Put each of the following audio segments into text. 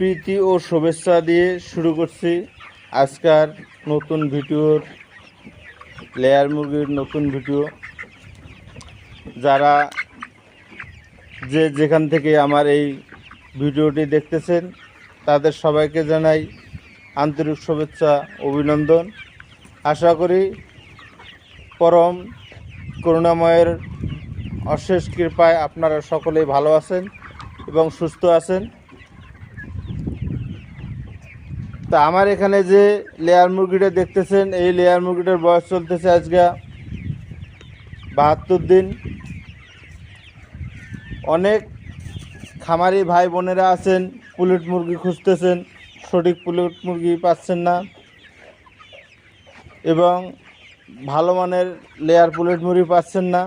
প্রীতি ও শুভেচ্ছা দিয়ে শুরু করছি আজকার নতুন ভিডিওর লেয়ার মুরগির নতুন ভিডিও। যারা যে যেখান থেকে আমার এই ভিডিওটি দেখতেছেন, তাদের সবাইকে জানাই আন্তরিক শুভেচ্ছা, অভিনন্দন। আশা করি পরম করুণাময়ের অশেষ কৃপায় আপনারা সকলেই ভালো আছেন এবং সুস্থ আছেন। তা আমার এখানে যে লেয়ার মুরগিটা দেখতেছেন, এই লেয়ার মুরগিটার বয়স চলতেছে আজকে বাহাত্তর দিন। অনেক খামারি ভাই বোনেরা আছেন, পুলেট মুরগি খুঁজতেছেন, সঠিক পুলেট মুরগি পাচ্ছেন না। এবং ভালো মানের লেয়ার পুলেট মুরগি পাচ্ছেন না।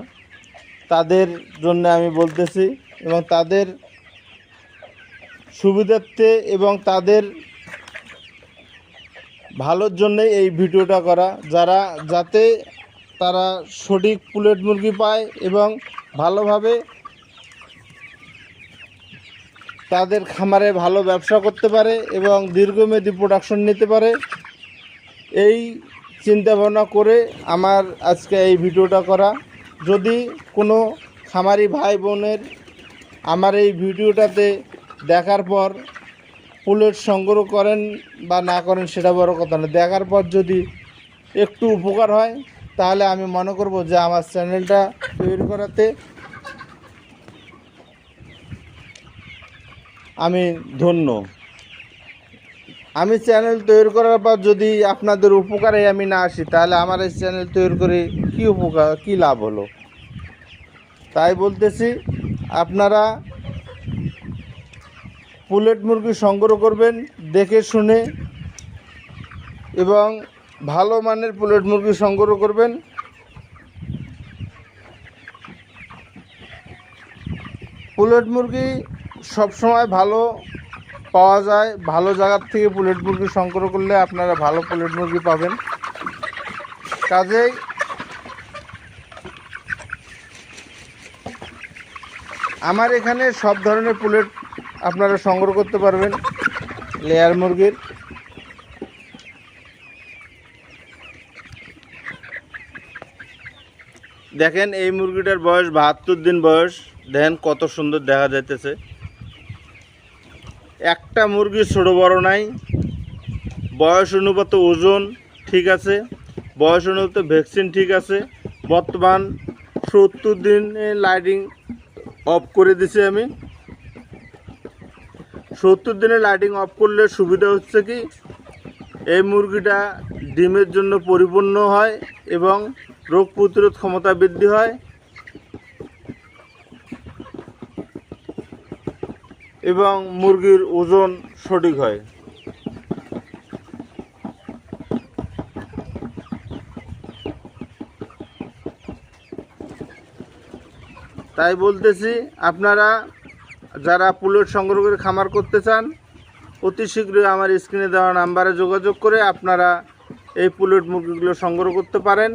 তাদের জন্য আমি বলতেছি, এবং তাদের সুবিধার্থে এবং তাদের ভালোর জন্যই এই ভিডিওটা করা। যারা, যাতে তারা সঠিক পুলেট মুরগি পায় এবং ভালোভাবে তাদের খামারে ভালো ব্যবসা করতে পারে এবং দীর্ঘমেয়াদী প্রোডাকশন নিতে পারে, এই চিন্তা ভাবনা করে আমার আজকে এই ভিডিওটা করা। যদি কোনো খামারি ভাই বোনের আমার এই ভিডিওটাতে দেখার পর পুলেট সংগ্রহ করেন বা না করেন সেটা বড় কথা না। দেখার পর যদি একটু উপকার হয়, তাহলে আমি মনে করব যে আমার চ্যানেলটা তৈরি করাতে আমি ধন্য। আমি চ্যানেল তৈরি করার পর যদি আপনাদের উপকারে আমি না আসি, তাহলে আমার এই চ্যানেল তৈরি করে কী উপকার, কী লাভ হলো? তাই বলতেছি, আপনারা পুলেট মুরগি সংগ্রহ করবেন, দেখে শুনে এবং ভালো মানের পুলেট মুরগি সংগ্রহ করবেন। পুলেট মুরগি সবসময় ভালো পাওয়া যায়, ভালো জায়গার থেকে পুলেট মুরগি সংগ্রহ করলে আপনারা ভালো পুলেট মুরগি পাবেন। কাজেই আমার এখানে সব ধরনের পুলেট আপনারা সংগ্রহ করতে পারবেন লেয়ার মুরগির। দেখেন এই মুরগিটার বয়স বাহাত্তর দিন বয়স। দেখেন কত সুন্দর দেখা যাইতেছে। একটা মুরগি ছোট বড় নাই। বয়স অনুপাত ওজন ঠিক আছে। বয়স অনুপাত ভ্যাকসিন ঠিক আছে। বর্তমান সত্তর দিনে লাইটিং অফ করে দিছি আমি। সত্তর দিনে লাইটিং অফ করলে সুবিধা হচ্ছে কি, এই মুরগিটা ডিমের জন্য পরিপূর্ণ হয় এবং রোগ প্রতিরোধ ক্ষমতা বৃদ্ধি হয়। এবং মুরগির ওজন সঠিক হয়। তাই বলতেছি, আপনারা যারা পুলেট সংগ্রহ করে খামার করতে চান, অতি শীঘ্রই আমার স্ক্রিনে দেওয়া নাম্বারে যোগাযোগ করে আপনারা এই পুলেট মুরগিগুলো সংগ্রহ করতে পারেন।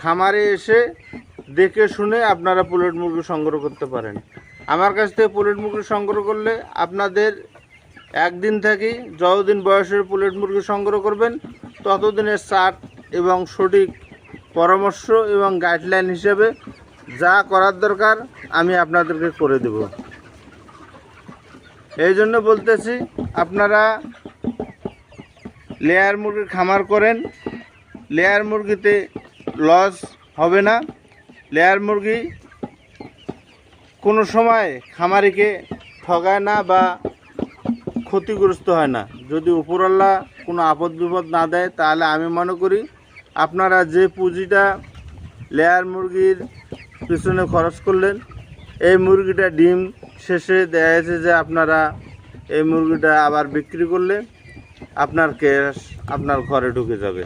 খামারে এসে দেখে শুনে আপনারা পুলেট মুরগি সংগ্রহ করতে পারেন। আমার কাছ থেকে পুলেট মুরগি সংগ্রহ করলে আপনাদের একদিন থেকেই যতদিন বয়সের পুলেট মুরগি সংগ্রহ করবেন, ততদিনের চার্ট এবং সঠিক পরামর্শ এবং গাইডলাইন হিসেবে যা করার দরকার, আমি আপনাদেরকে করে দেব। এই জন্য বলতেছি, আপনারা লেয়ার মুরগির খামার করেন। লেয়ার মুরগিতে লস হবে না। লেয়ার মুরগি কোনো সময় খামারিকে ঠগায় না বা ক্ষতিগ্রস্ত হয় না। যদি উপরওয়ালা কোনো আপদ বিপদ না দেয়, তাহলে আমি মনে করি, আপনারা যে পুঁজিটা লেয়ার মুরগির পিছনে খরচ করলেন। এই মুরগিটা ডিম শেষে দেখা যাচ্ছে যে আপনারা এই মুরগিটা আবার বিক্রি করলে আপনার ক্যাশ আপনার ঘরে ঢুকে যাবে।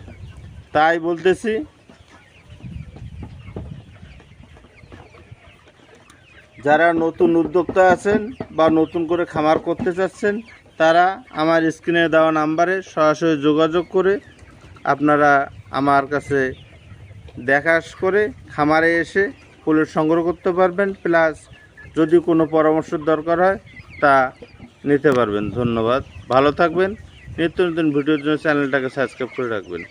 তাই বলতেছি, যারা নতুন উদ্যোক্তা আছেন বা নতুন করে খামার করতে চাচ্ছেন, তারা আমার স্ক্রিনে দেওয়া নাম্বারে সরাসরি যোগাযোগ করে আপনারা আমার কাছে দেখা করে খামারে এসে ফুলের সংগ্রহ করতে পারবেন, প্লাস যদি কোনো পরামর্শের দরকার হয়, তা নিতে পারবেন। ধন্যবাদ। ভালো থাকবেন। নিত্য নতুন ভিডিওর জন্য চ্যানেলটাকে সাবস্ক্রাইব করে রাখবেন।